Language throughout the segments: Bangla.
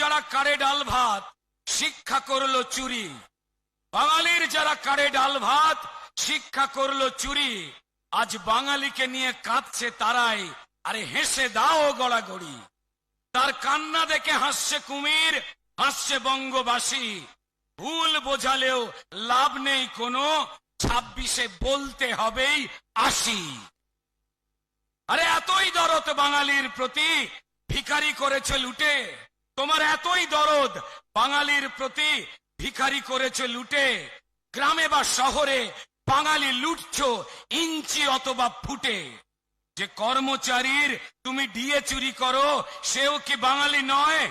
যারা কারে ডাল ভাত, শিক্ষা করল চুরি। বাঙালির যারা কারে ডাল ভাত, শিক্ষা করল চুরি। আজ বাঙালিকে নিয়ে কাঁদছে তারাই, আরে হেসে দাও গড়াগড়ি। তার কান্না দেখে হাসছে কুমির, হাসছে বঙ্গবাসী। ভুল বোঝালেও লাভ নেই কোনো, ছাব্বিশে বলতে হবেই আসি আরে এতই দরদ বাঙালির প্রতি, ভিখারি করেছে লুটে। তোমার এতই দরদ বাঙালির প্রতি ভিখারি করেছে লুটে। গ্রামে বা শহরে বাঙালি লুটছ ইঞ্চি অথবা ফুটে। যে কর্মচারীর তুমি ডিএ চুরি করো, সেও কি বাঙালি নয়?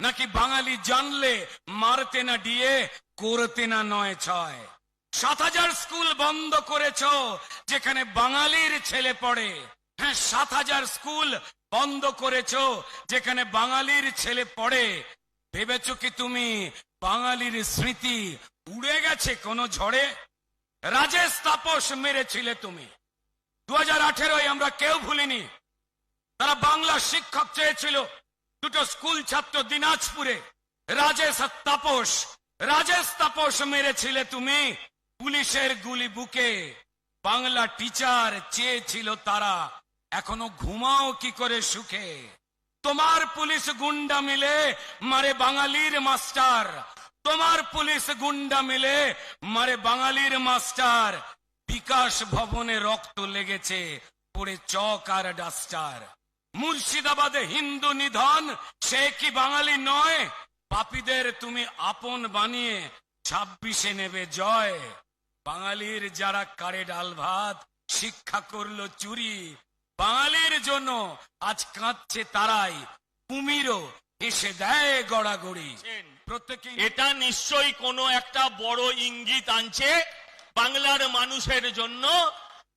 নাকি বাঙালি জানলে মারতে না ডিএ, করতে না নয় ছয়? সাত হাজার স্কুল বন্ধ করেছ, যেখানে বাঙালির ছেলে পড়ে। হ্যাঁ সাত হাজার স্কুল বন্ধ করেছ, যেখানে বাঙালির ছেলে পড়ে। ভেবেছ কি তুমি বাঙালির স্মৃতি উড়ে গেছে কোনো ঝড়ে? রাজেশ তাপস মেরেছিলে তুমি। দু হাজার আমরা কেউ ভুলিনি। তারা বাংলা শিক্ষক চেয়েছিল দুটো স্কুল ছাত্র দিনাজপুরে। রাজেশ তাপস। রাজেশ তাপস মেরেছিলে তুমি পুলিশের গুলি বুকে। বাংলা টিচার চেয়েছিল তারা এখনও ঘুমাও কি করে সুখে? তোমার পুলিশ গুন্ডা মিলে মারে বাঙালির মাস্টার। তোমার পুলিশ গুন্ডা মিলে মারে বাঙালির মাস্টার। বিকাশ ভবনে রক্ত লেগেছে, পড়ে চক আর ডাস্টার। মুর্শিদাবাদে হিন্দু নিধন, সে কি বাঙালি নয়? পাপীদের তুমি আপন বানিয়ে ছাব্বিশে নেবে জয়। বাঙালির যারা কারে ডাল ভাত, শিক্ষা করল চুরি বাঙালির জন্য আজ কাঁদছে তারাই। কুমিরও এসে দেয় গড়াগড়ি। প্রত্যেকে এটা নিশ্চয়ই কোনো একটা বড় ইঙ্গিত আনছে বাংলার মানুষের জন্য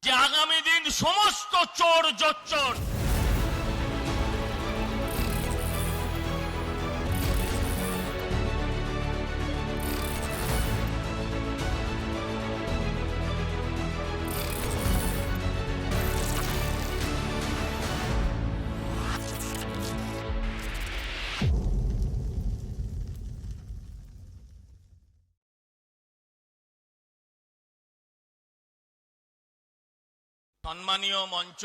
যে আগামী দিন সমস্ত চোর জচ্চর সম্মানীয় মঞ্চ,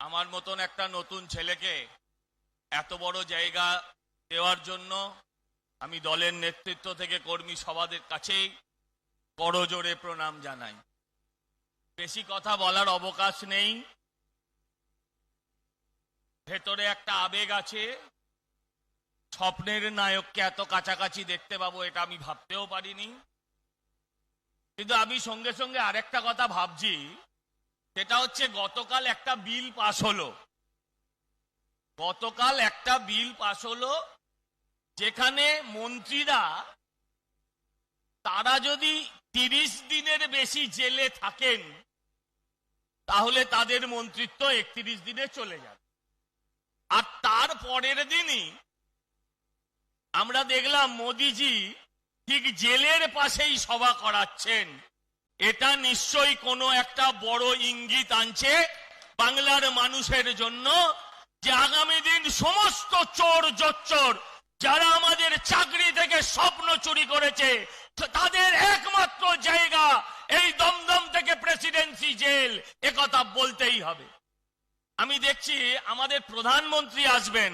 আমার মতন একটা নতুন ছেলেকে এত বড় জায়গা দেওয়ার জন্য আমি দলের নেতৃত্ব থেকে কর্মী সভাদের কাছেই করজোরে প্রণাম জানাই। বেশি কথা বলার অবকাশ নেই। ভেতরে একটা আবেগ আছে, স্বপ্নের নায়ককে এত কাছাকাছি দেখতে পাবো এটা আমি ভাবতেও পারিনি। কিন্তু আমি সঙ্গে সঙ্গে আরেকটা কথা ভাবছি। সেটা হচ্ছে গতকাল একটা বিল পাশ হলো। গতকাল একটা বিল পাশ হলো যেখানে মন্ত্রীরা তারা যদি তিরিশ দিনের বেশি জেলে থাকেন, তাহলে তাদের মন্ত্রিত্ব একত্রিশ দিনে চলে যাবে। আর তার পরের দিনই আমরা দেখলাম মোদিজি ঠিক জেলের পাশেই সভা করাচ্ছেন। এটা নিশ্চয়ই কোনো একটা বড় ইঙ্গিত আনছে বাংলার মানুষের জন্য যে আগামী দিন সমস্ত চোর জচ্চর যারা আমাদের চাকরি থেকে স্বপ্ন চুরি করেছে, তাদের একমাত্র জায়গা এই দমদম থেকে প্রেসিডেন্সি জেল। একথা বলতেই হবে। আমি দেখছি আমাদের প্রধানমন্ত্রী আসবেন।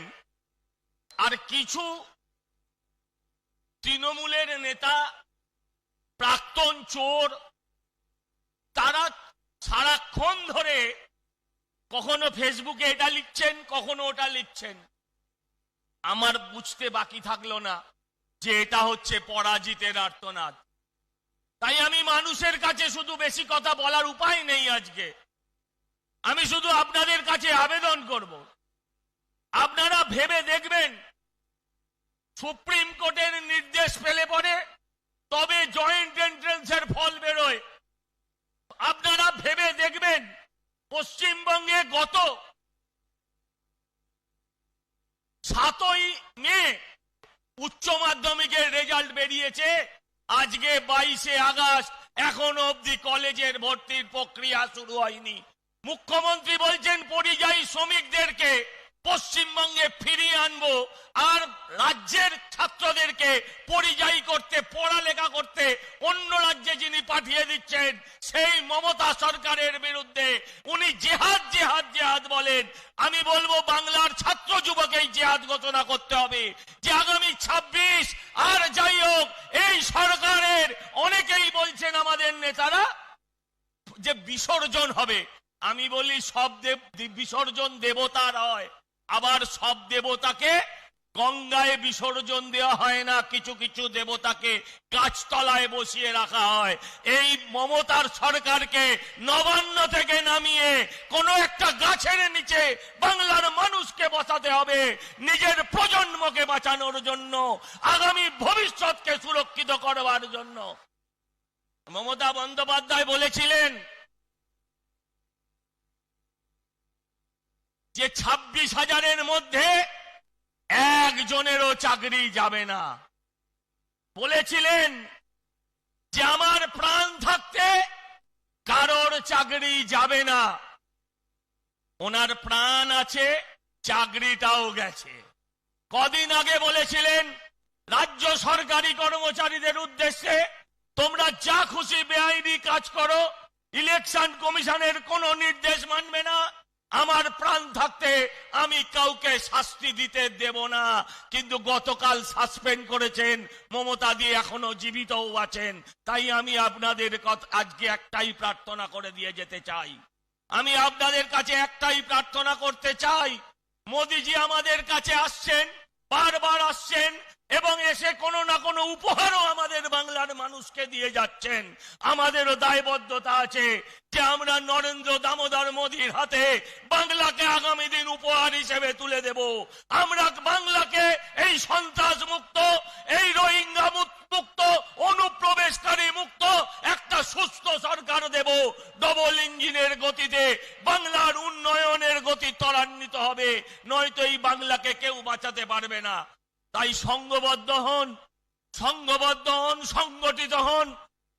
আর কিছু তৃণমূলের নেতা, প্রাক্তন চোর, তারা সারাক্ষণ ধরে কখনো ফেসবুকে এটা লিখছেন, কখনো ওটা লিখছেন। আমার বুঝতে বাকি থাকল না যে এটা হচ্ছে পরাজিতের আর্তনাদ। তাই আমি মানুষের কাছে শুধু বেশি কথা বলার উপায় নেই আজকে। আমি শুধু আপনাদের কাছে আবেদন করব। আপনারা ভেবে দেখবেন সুপ্রিম কোর্টের নির্দেশ পেলে পরে তবে জয়েন্ট এন্ট্রেন্সের ফল বেরোয়। আপনারা ভেবে দেখবেন, পশ্চিমবঙ্গে গত সাতই মে উচ্চ মাধ্যমিকের রেজাল্ট বেরিয়েছে। আজকে বাইশে আগস্ট, এখন অবধি কলেজের ভর্তির প্রক্রিয়া শুরু হয়নি। মুখ্যমন্ত্রী বলছেন, পরিযায়ী শ্রমিকদেরকে পশ্চিমবঙ্গে ফিরিয়ে আনব আর রাজ্যের ছাত্রদেরকে পরিযায়ী করতে, পড়ালেখা করতে অন্য রাজ্যে যিনি পাঠিয়ে দিচ্ছেন, সেই মমতা সরকারের বিরুদ্ধে উনি জেহাদ জেহাদ জেহাদ বলেন। আমি বলব বাংলার ছাত্র যুবকেই জেহাদ ঘোষণা করতে হবে যে আগামী ছাব্বিশ, আর যাই হোক, এই সরকারের অনেকেই বলছেন আমাদের নেতারা যে বিসর্জন হবে। আমি বলি সব দেব বিসর্জন দেবতার হয়। আবার সব দেবতাকে গঙ্গায় বিসর্জন দেওয়া হয় না, কিছু কিছু দেবতাকে গাছতলায় বসিয়ে রাখা হয়। এই মমতার সরকারকে নবান্ন থেকে নামিয়ে কোনো একটা গাছের নিচে বাংলার মানুষকে বসাতে হবে, নিজের প্রজন্মকে বাঁচানোর জন্য, আগামী ভবিষ্যৎকে সুরক্ষিত করবার জন্য। মমতা বন্দ্যোপাধ্যায় বলেছিলেন যে ছাব্বিশ হাজারের মধ্যে একজনেরও চাকরি যাবে না। বলেছিলেন যে আমার প্রাণ থাকতে কারোর চাকরি যাবে না। ওনার প্রাণ আছে, চাকরিটাও গেছে। কদিন আগে বলেছিলেন, রাজ্য সরকারি কর্মচারীদের উদ্দেশ্যে তোমরা যা খুশি বেআইনি কাজ করো, ইলেকশন কমিশনের কোনো নির্দেশ মানবে না। আমার প্রাণ থাকতে আমি কাউকে শাস্তি দিতে দেব না। কিন্তু গতকাল সাসপেন্ড করেছেন, মমতা দিয়ে এখনও জীবিতও আছেন। তাই আমি আপনাদের আজকে একটাই প্রার্থনা করে দিয়ে যেতে চাই। আমি আপনাদের কাছে একটাই প্রার্থনা করতে চাই। মোদিজি আমাদের কাছে আসছেন। বারবার আসছেন এবং এসে কোনো না কোনো উপহারও আমাদের বাংলার মানুষকে দিয়ে যাচ্ছেন। আমাদেরও দায়বদ্ধতা আছে যে আমরা নরেন্দ্র দামোদর মোদীর হাতে বাংলাকে আগামী দিন উপহার হিসেবে তুলে দেব। আমরা বাংলাকে এই সন্ত্রাস মুক্ত, এই রোহিঙ্গা মুক্ত, অনুপ্রবেশকারী মুক্ত একটা সুস্থ সরকার দেব ডবল ইঞ্জিনের গতিতে বাংলার উন্নয়নের গতি ত্বরান্বিত হবে, নয়তো এই বাংলাকে কেউ বাঁচাতে পারবে না। তাই সংঘবদ্ধ হন সংঘবদ্ধ হন, সংগঠিত হন,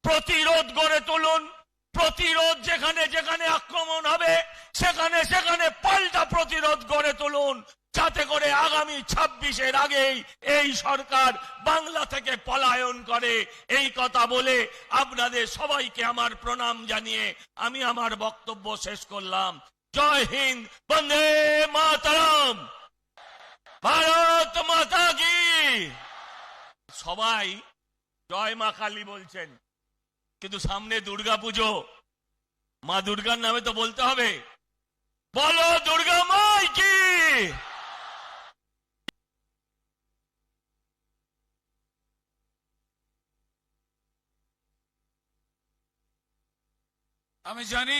প্রতিরোধ গড়ে তুলুন প্রতিরোধ যেখানে যেখানে আক্রমণ হবে, সেখানে সেখানে পাল্টা প্রতিরোধ গড়ে তুলুন। যাতে করে আগামী ছাব্বিশের আগেই এই সরকার বাংলা থেকে পলায়ন করে। এই কথা বলে আপনাদের সবাইকে আমার প্রণাম জানিয়ে আমি আমার বক্তব্য শেষ করলাম। জয় হিন্দ, বন্দে মাতরম। ভারত মাতা কি? সবাই জয় মা কালী বলছেন। কিন্তু সামনে দুর্গা পুজো। মা দুর্গার নামে তো বলতে হবে। বলো, দুর্গা মাই কি? আমি জানি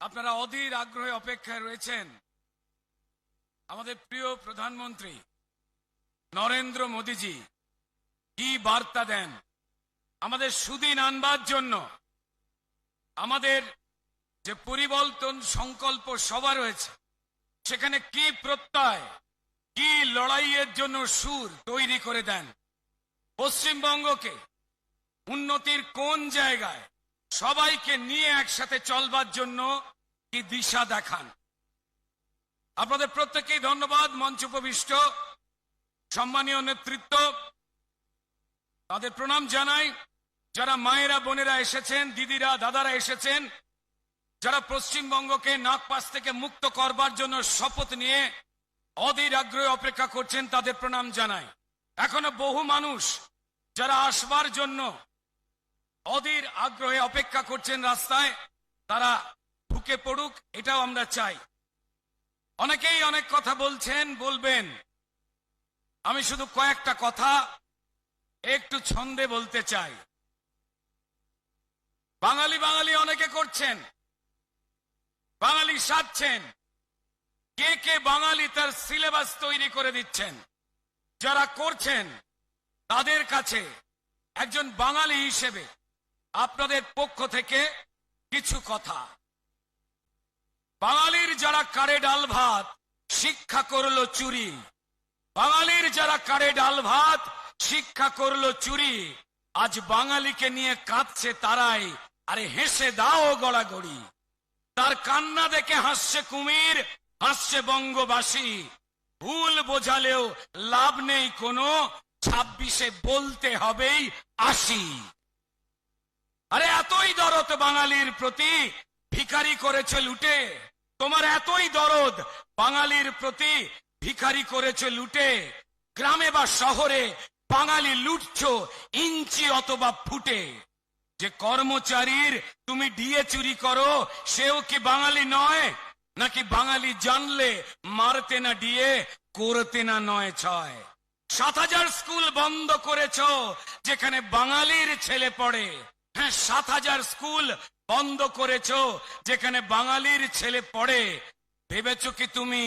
আপনারা অধীর আগ্রহে অপেক্ষায় রয়েছেন। আমাদের প্রিয় প্রধানমন্ত্রী নরেন্দ্র মোদীজি কি বার্তা দেন? আমাদের সুদিন আনবার জন্য আমাদের যে পরিবর্তন সংকল্প সভা রয়েছে সেখানে কি প্রত্যয়, কি লড়াইয়ের জন্য সুর তৈরি করে দেন, পশ্চিমবঙ্গকে উন্নতির কোন জায়গায় সবাইকে নিয়ে একসাথে চলবার জন্য কি দিশা দেখান? আপনাদের প্রত্যেকেই ধন্যবাদ, মঞ্চ উপবিষ্ট, সম্মানীয় নেতৃত্ব। তাদের প্রণাম জানাই। যারা মায়েরা, বোনেরা এসেছেন, দিদিরা, দাদারা এসেছেন, যারা পশ্চিমবঙ্গকে নাগপাস থেকে মুক্ত করবার জন্য শপথ নিয়ে অধীর আগ্রহে অপেক্ষা করছেন, তাদের প্রণাম জানাই। এখনও বহু মানুষ যারা আসবার জন্য অধীর আগ্রহে অপেক্ষা করছেন রাস্তায়, তারা ঢুকে পড়ুক, এটাও আমরা চাই। অনেকেই অনেক কথা বলছেন, বলবেন। আমি শুধু কয়েকটা কথা, একটু ছন্দে বলতে চাই। বাঙালি বাঙালি অনেকে করছেন। বাঙালি সাজছেন। কে কে বাঙালি তার সিলেবাস তৈরি করে দিচ্ছেন? যারা করছেন, তাদের কাছে একজন বাঙালি হিসেবে আপনাদের পক্ষ থেকে কিছু কথা। বাঙালির যারা কারে ডাল ভাত, শিক্ষা করল চুরি। বাঙালির যারা কারে ডাল ভাত, শিক্ষা করল চুরি। আজ বাঙালিকে নিয়ে কাঁদছে তারাই। আরে হেসে দাও গড়াগড়ি। তার কান্না দেখে হাসছে কুমির, হাসছে বঙ্গবাসী। ভুল বোঝালেও লাভ নেই কোনো, ছাব্বিশে বলতে হবেই আসি আরে এতই দরদ বাঙালির প্রতি, ভিখারি করেছে লুটে। তোমার এতই দরদ বাঙালির প্রতি, ভিখারি করেছে লুটে। গ্রামে বা শহরে বাঙালি লুটছ ইঞ্চি অথবা ফুটে। যে কর্মচারীর তুমি ডিএ চুরি করো, সেও কি বাঙালি নয়? নাকি বাঙালি জানলে মারতে না ডিএ, করতে না নয় ছয়? সাত হাজার স্কুল বন্ধ করেছ, যেখানে বাঙালির ছেলে পড়ে। হ্যাঁ সাত হাজার স্কুল বন্ধ করেছ, যেখানে বাঙালির ছেলে পড়ে। ভেবেছ কি তুমি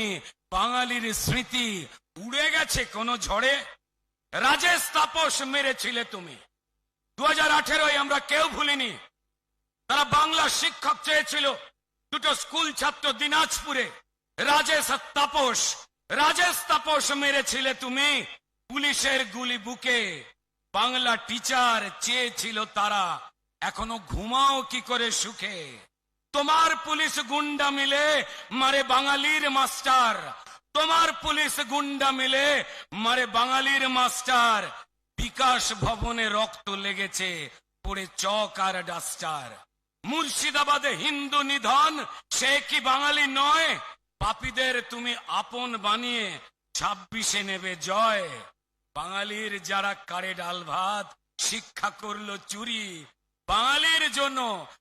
বাঙালির স্মৃতি উড়ে গেছে কোনো ঝড়ে? রাজেশ তাপস মেরেছিলে তুমি। দু হাজার আমরা কেউ ভুলিনি। তারা বাংলা শিক্ষক চেয়েছিল দুটো স্কুল ছাত্র দিনাজপুরে। রাজেশ তাপস। রাজেশ তাপস মেরেছিলে তুমি পুলিশের গুলি বুকে। বাংলা টিচার চেয়েছিল তারা, এখনও ঘুমাও কি করে সুখে। তোমার পুলিশ গুন্ডা মিলে মারে বাঙালির মাস্টার। তোমার পুলিশ গুন্ডা মিলে মারে বাঙালির মাস্টার। বিকাশ ভবনে রক্ত লেগেছে, পড়ে চক আর ডাস্টার। মুর্শিদাবাদে হিন্দু নিধন, সে কি বাঙালি নয়? পাপীদের তুমি আপন বানিয়ে ছাব্বিশে নেবে জয়। বাঙালির যারা কারে ডাল ভাত, শিক্ষা করল চুরি। বাঙালির জন্য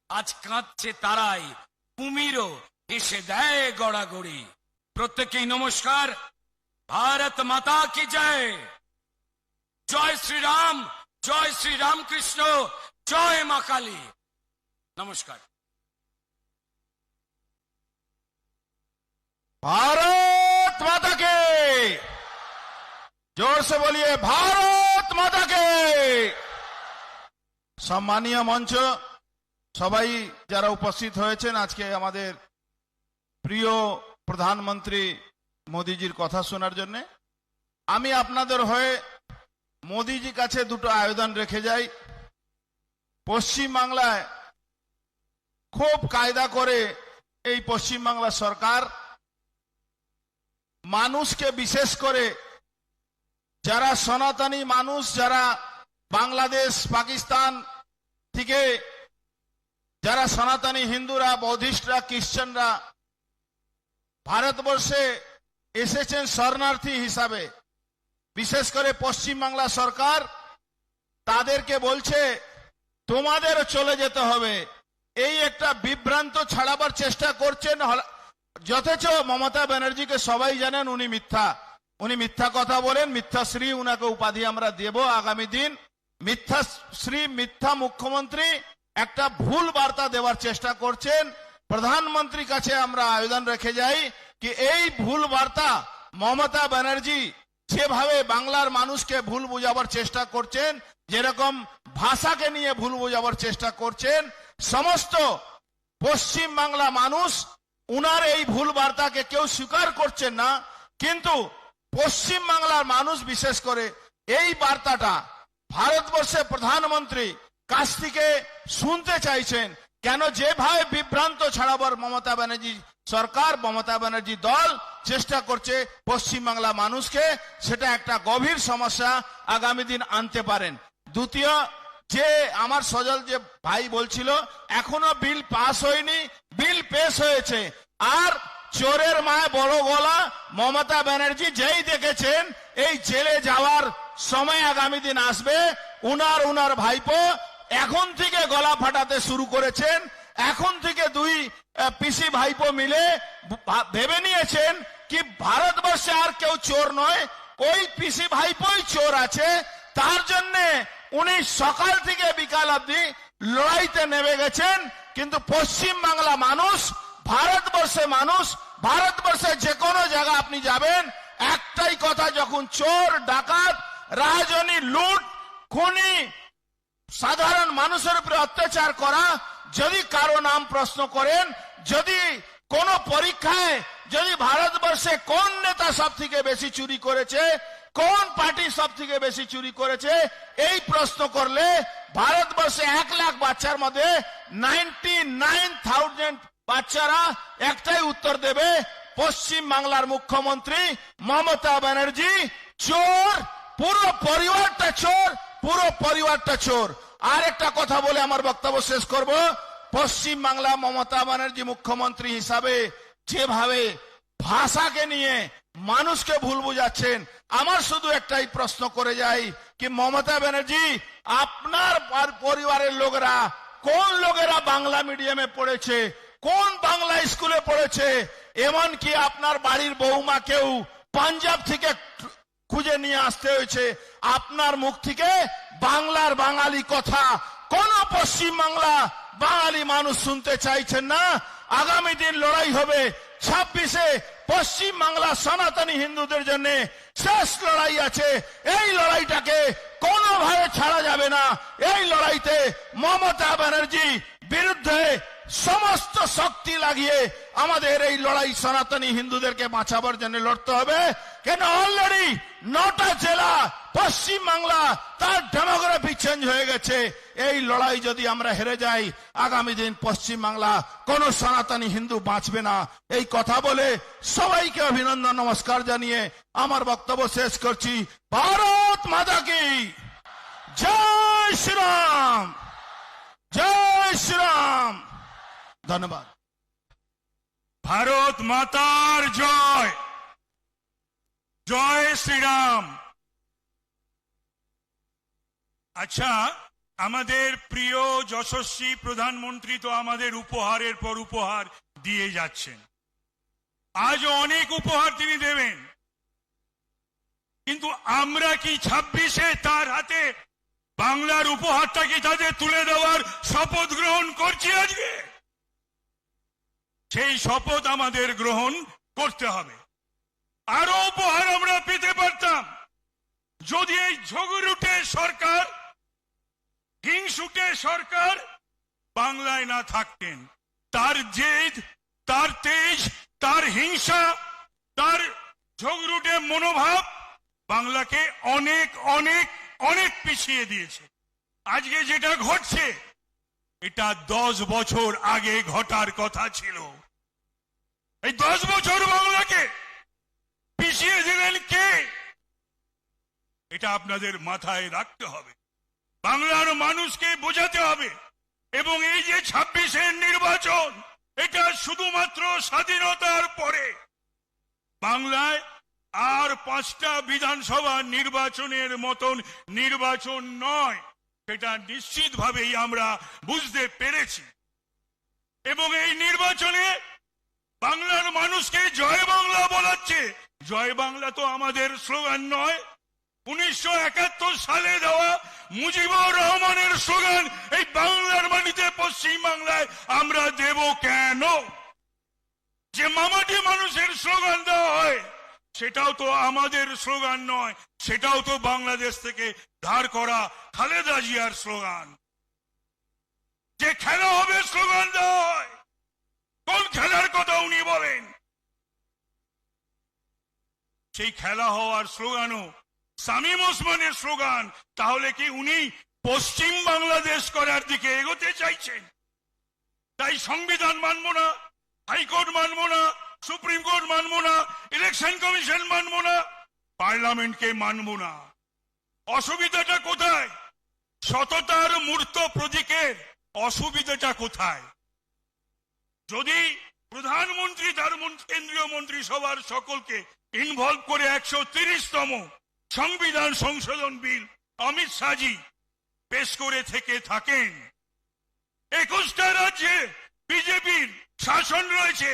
আজ কাঁদছে তারাই, কুমিরও এসে দেয় গড়াগড়ি। প্রত্যেকেই নমস্কার, ভারত মাতা কি জয়? জয় শ্রীরাম জয় শ্রী রামকৃষ্ণ জয় মা কালী নমস্কার भारत माता के जोर से बोलिए भारत माता के সম্মানীয় মঞ্চ সবাই যারা উপস্থিত হয়েছেন আজকে আমাদের প্রিয় প্রধানমন্ত্রী মোদিজির কথা শোনার জন্য আমি আপনাদের হয়ে মোদিজি কাছে দুটো আয়োজন রেখে যাই। পশ্চিম বাংলায় খুব কায়দা করে এই পশ্চিমবাংলা সরকার মানুষকে বিশেষ করে যারা সনাতনী মানুষ, যারা বাংলাদেশ, পাকিস্তান থেকে যারা সনাতনী হিন্দুরা, বৌদ্ধিস্টরা, খ্রিস্টানরা ভারতবর্ষে এসেছেন শরণার্থী হিসাবে। বিশেষ করে পশ্চিমবাংলা সরকার তাদেরকে বলছে, তোমাদেরও চলে যেতে হবে। এই একটা বিভ্রান্ত ছাড়াবার চেষ্টা করছেন যথেচ মমতা ব্যানার্জিকে সবাই জানেন উনি মিথ্যা। উনি মিথ্যা কথা বলেন মিথ্যাশ্রী উনাকে উপাধি আমরা দেব আগামী দিন। মিথ্যাশ্রী মিথ্যা মুখ্যমন্ত্রী একটা ভুল বার্তা দেওয়ার চেষ্টা করছেন। প্রধানমন্ত্রীর কাছে আমরা আবেদন রেখে যাই কি এই ভুল বার্তা মমতা ব্যানার্জি যেভাবে বাংলার মানুষকে ভুল বোঝাবার চেষ্টা করছেন, যেরকম ভাষাকে নিয়ে ভুল বোঝাবার চেষ্টা করছেন, সমস্ত পশ্চিম বাংলা মানুষ উনার এই ভুল বার্তাকে কেউ স্বীকার করছেন না, কিন্তু পশ্চিম বাংলার মানুষ বিশেষ করে এই বার্তাটা ভারতবর্ষের প্রধানমন্ত্রী কাছ থেকে শুনতে চাইছেন, কেন যেভাবে বিভ্রান্ত ছাড়াবার মমতা ব্যানার্জি সরকার, মমতা ব্যানার্জি দল চেষ্টা করছে পশ্চিম বাংলা মানুষকে, সেটা একটা গভীর সমস্যা আগামী দিন আনতে পারেন। দ্বিতীয়, যে আমার সজল যে ভাই বলছিল, এখনও বিল পাস হয়নি, বিল পেশ হয়েছে। আর চোরের মায় বড় গলা, মমতা ব্যানার্জি যেই দেখেছেন, এই জেলে যাওয়ার সময় আগামী দিন আসবে। উনার উনার ভাইপো এখন থেকে গলা ফাটাতে শুরু করেছেন। এখন থেকে দুই পিসি ভাইপো মিলে ভেবে নিয়েছেন কি ভারতবর্ষে আর কেউ চোর নয় ওই পিসি ভাইপোই চোর আছে তার জন্যে উনি সকাল থেকে বিকাল অবধি লড়াইতে নেমে গেছেন কিন্তু পশ্চিম বাংলা মানুষ ভারতবর্ষে মানুষ ভারতবর্ষে যে কোনো জায়গা আপনি যাবেন একটাই কথা যখন চোর ডাকাত রাজনী লুট খুনি সাধারণ মানুষের উপরে অত্যাচার করা যদি কারও নাম প্রশ্ন করেন যদি কোন পরীক্ষায় যদি ভারতবর্ষে কোন নেতা সব থেকে বেশি চুরি করেছে, কোন পার্টি সব থেকে বেশি চুরি করেছে, এই প্রশ্ন করলে ভারতবর্ষে এক লাখ বাচ্চার মধ্যে নাইনটি নাইন থাউজেন্ড বাচ্চারা একটাই উত্তর দেবে, পশ্চিম বাংলার মুখ্যমন্ত্রী মমতা ব্যানার্জি, চোর, পুরো পরিবারটা চোর, পুরো পরিবারটা চোর। আর একটা কথা বলে আমার বক্তব্য শেষ করব। পশ্চিম বাংলা মমতা ব্যানার্জি মুখ্যমন্ত্রী হিসাবে যেভাবে ভাষাকে নিয়ে মানুষকে ভুল বুঝাচ্ছেন, আমার শুধু একটাই প্রশ্ন করে যাই কি মমতা ব্যানার্জি, আপনার পরিবারের লোকেরা কোন লোকেরা বাংলা মিডিয়ামে পড়েছে, কোন বাংলা স্কুলে পড়েছে, এমনকি আপনার বাড়ির বৌমাকেও পাঞ্জাব থেকে খুঁজে নিয়ে আসতে হয়েছে, আপনার মুখ থেকে বাংলার বাঙালি কথা, কোন পশ্চিম বাংলা বাঙালি মানুষ শুনতে চাইছেন না। আগামী দিন লড়াই হবে ছাব্বিশে পশ্চিম বাংলা সনাতনী হিন্দুদের জন্য। শেষ লড়াই আছে। এই লড়াইটাকে কোনোভাবে ছাড়া যাবে না। এই লড়াইতে মমতা ব্যানার্জি বিরুদ্ধে সমস্ত শক্তি লাগিয়ে আমাদের এই লড়াই সনাতনী হিন্দুদেরকে বাঁচাবার জন্য লড়তে হবে। কেন? অলরেডি নটা জেলা পশ্চিম বাংলা তার ডেমোগ্রাফি চেঞ্জ হয়ে গেছে। এই লড়াই যদি আমরা হেরে যাই, আগামী দিন পশ্চিম বাংলা কোন সনাতনী হিন্দু বাঁচবে না। এই কথা বলে সবাইকে অভিনন্দন, নমস্কার জানিয়ে আমার বক্তব্য শেষ করছি। ভারত মাতা কি? জয় শ্রীরাম! জয় শ্রীরাম! ধন্যবাদ। ভারত মাতার জয়। জয় শ্রীরাম। আচ্ছা আমাদের প্রিয় যশস্বী প্রধানমন্ত্রী তো আমাদের উপহারের পর উপহার দিয়ে যাচ্ছেন। আজও অনেক উপহার তিনি দেবেন। কিন্তু আমরা কি ছাব্বিশে তার হাতে বাংলার উপহারটা কি তাদের তুলে দেওয়ার শপথ গ্রহণ করছি আজকে? সেই শপথ আমাদের গ্রহণ করতে হবে। আরও উপহার আমরা পেতে পারতাম। যদি এই ঝগড়ুটে সরকার, হিংসুটে সরকার বাংলায় না থাকতেন, তার জেদ, তার তেজ, তার হিংসা, তার ঝগড়ুটে মনোভাব বাংলাকে অনেক অনেক অনেক পিছিয়ে দিয়েছে। আজকে যেটা ঘটছে এটা দশ বছর আগে ঘটার কথা ছিল। এই দশ বছর বাংলাকে পিছিয়ে দিলেন কে? এটা আপনাদের মাথায় রাখতে হবে। বাংলার মানুষকে বোঝাতে হবে। এবং এই যে ছাব্বিশের নির্বাচন, এটা শুধুমাত্র স্বাধীনতার পরে। বাংলায় আর পাঁচটা বিধানসভা নির্বাচনের মতন নির্বাচন নয়। সেটা নিশ্চিতভাবেই আমরা বুঝতে পেরেছি। এবং এই নির্বাচনে বাংলার মানুষকে জয় বাংলা বলাচ্ছে। জয় বাংলা তো আমাদের স্লোগান নয়। উনিশশো সালে দেওয়া মুজিবুর রহমানের স্লোগান, এই বাংলার মাটিতে পশ্চিম বাংলায় আমরা দেব কেন? যে মামাটি মানুষের স্লোগান দেওয়া হয় সেটাও তো আমাদের স্লোগান নয়, সেটাও তো বাংলাদেশ থেকে ধার করা খালেদা জিয়ার স্লোগান। যে খেলা হবে স্লোগান হয় কোন খেলার কথা উনি বলেন? সেই খেলা হওয়ার স্লোগানও সামিম ওসমানের স্লোগান, তাহলে কি উনি পশ্চিম বাংলাদেশ করার দিকে এগোতে চাইছেন? তাই সংবিধান মানব না, হাইকোর্ট মানব না সুপ্রিম কোর্ট মানব না, ইলেকশন কমিশন মানব না, পার্লামেন্টকে মানব না। অসুবিধাটা কোথায়? সততার মূর্ত প্রতীকের অসুবিধাটা কোথায়? যদি প্রধানমন্ত্রী, তার কেন্দ্রীয় মন্ত্রিসভার সকলকে ইনভলভ করে একশো তিরিশতম সংবিধান সংশোধন বিল অমিত শাহজি পেশ করে থেকে থাকেন, একুশটা রাজ্যে বিজেপির শাসন রয়েছে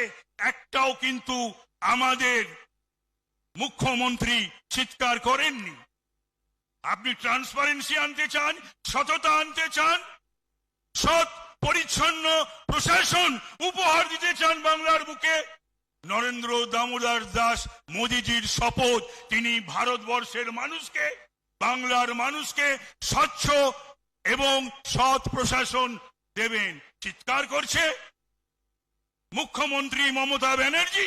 একটাও কিন্তু আমাদের মুখ্যমন্ত্রী চিৎকার করেননি। আপনি ট্রান্সপারেন্সি আনতে চান, সততা আনতে চান, সৎ, পরিচ্ছন্ন প্রশাসন উপহার দিতে চান বাংলার বুকে, নরেন্দ্র দামোদর দাস মোদিজির শপথ, তিনি ভারতবর্ষের মানুষকে, বাংলার মানুষকে স্বচ্ছ এবং সৎ প্রশাসন দেবেন। চিৎকার করছে মুখ্যমন্ত্রী মমতা ব্যানার্জি,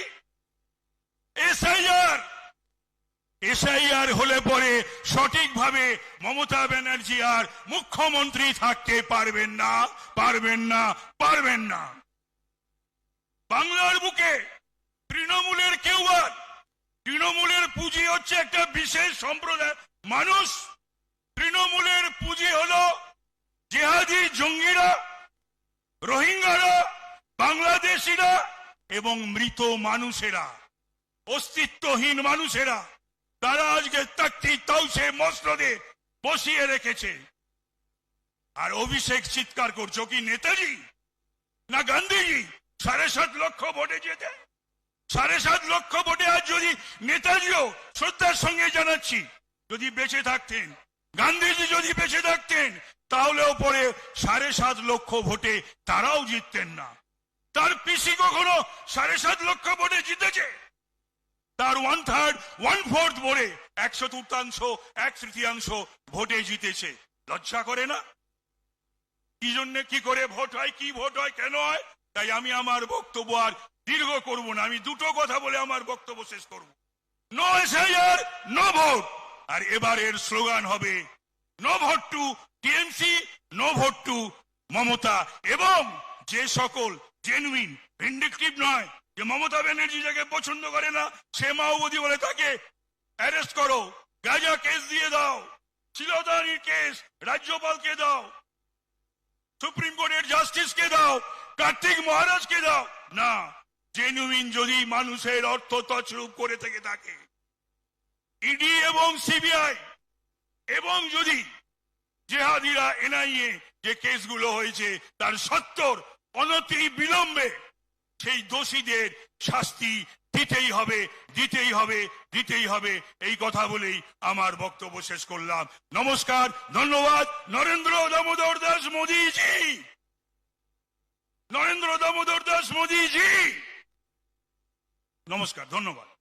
এসআইআর এসআইআর হলে পরে সঠিকভাবে মমতা ব্যানার্জি আর মুখ্যমন্ত্রী থাকতে পারবেন না পারবেন না পারবেন না। বাংলার বুকে তৃণমূলের কেউ আর, তৃণমূলের পুঁজি হচ্ছে একটা বিশেষ সম্প্রদায়। মানুষ, তৃণমূলের পুঁজি হলো জেহাদি জঙ্গিরা, রোহিঙ্গারা বাংলাদেশিরা এবং মৃত মানুষেরা, অস্তিত্বহীন মানুষেরা, তারা আজকে তাকতি তাউসে মসনদে বসিয়ে রেখেছে। আর অভিষেক চিৎকার করছ কি নেতাজি? না গান্ধীজি? সাড়ে সাত লক্ষ ভোটে যেতে সাড়ে সাত লক্ষ ভোটে আজ যদি নেতাজিও শ্রদ্ধার সঙ্গে জানাচ্ছি, যদি বেঁচে থাকতেন, গান্ধীজি যদি বেঁচে থাকতেন তাহলেও পরে সাড়ে সাত লক্ষ ভোটে তারাও জিততেন না। তার পিসি কখনো সাড়ে সাত লক্ষ ভোটে জিতেছে? তার ওয়ান থার্ড ওয়ান ফোর্থ ভোটে এক চতুর্থাংশ এক তৃতীয়াংশ ভোটে জিতেছে। লজ্জা করে না? কি জন্য কি করে ভোট হয়, কি ভোট হয়, কেন হয়? তাই আমি আমার বক্তব্য আর দীর্ঘ করব না। আমি দুটো কথা বলে আমার বক্তব্য শেষ করব। নো এসআইআর নো ভোট আর এবার এর স্লোগান হবে no vote to TMC no vote to Mamata. এবং যে সকল জেনুইন ভিন্ডিকটিভ নয় যে মমতা ব্যানার্জি যাকে পছন্দ করে না, সে মাওবাদী বলে তাকে অ্যারেস্ট করো। গাজা কেস দিয়ে দাও। শিলদারির কেস রাজ্যপালকে দাও। সুপ্রিম কোর্টের জাস্টিসকে দাও। কার্তিক মহারাজকে দাও। না জেনুইন যদি মানুষের অর্থ তছরূপ করে থেকে থাকে। ইডি এবং সিবিআই এবং যদি জেহাদিরা এনআইএ যে কেসগুলো হয়েছে, তার সত্তর অনতি বিলম্বে সেই দোষীদের শাস্তি দিতেই হবে দিতেই হবে দিতেই হবে। এই কথা বলেই আমার বক্তব্য শেষ করলাম। নমস্কার, ধন্যবাদ। নরেন্দ্র দামোদর দাস মোদীজি। নরেন্দ্র দামোদর দাস মোদীজি। নমস্কার, ধন্যবাদ।